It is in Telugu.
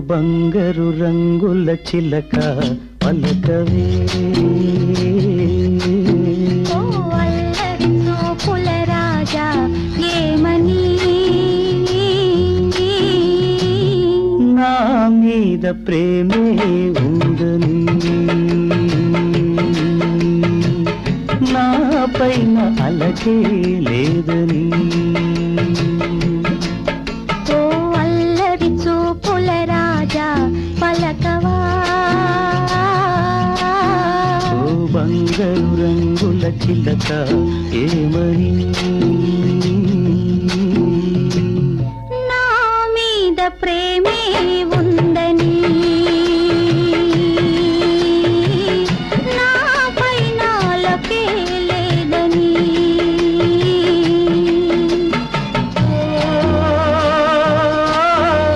బంగారు రంగుల చిలక పలకవే. నా మీద ప్రేమే ఉందని. నా పైన అలకే లేదని. చిలక ఏమని? నా మీద ప్రేమే